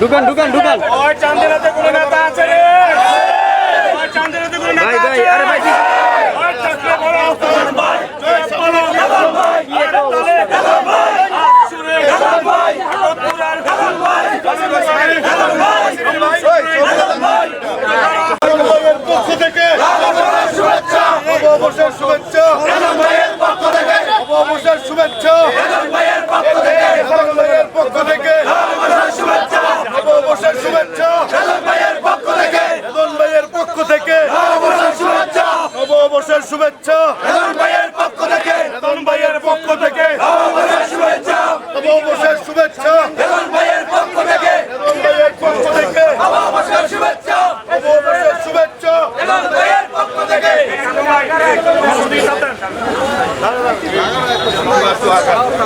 ঢুকান ঢুকান ঢুকান। ওই চান্দিনাতে কোনো নেতা আছে রে? ওই চান্দিনাতে কোনো নেতা আছে পক্ষ থেকে শুভেচ্ছা শুভেচ্ছা পক্ষ থেকে শুভেচ্ছা পক্ষ থেকে ভাইয়ের শুভেচ্ছা অবসর শুভেচ্ছা পক্ষ থেকে ভাইয়ের পক্ষ থেকে অবসর শুভেচ্ছা ভাইয়ের পক্ষ থেকে ভাইয়ের পক্ষ থেকে শুভেচ্ছা ভাইয়ের পক্ষ থেকে ভাইয়ের পক্ষ থেকে অবসর শুভেচ্ছা do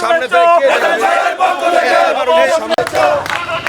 সামনে থেকে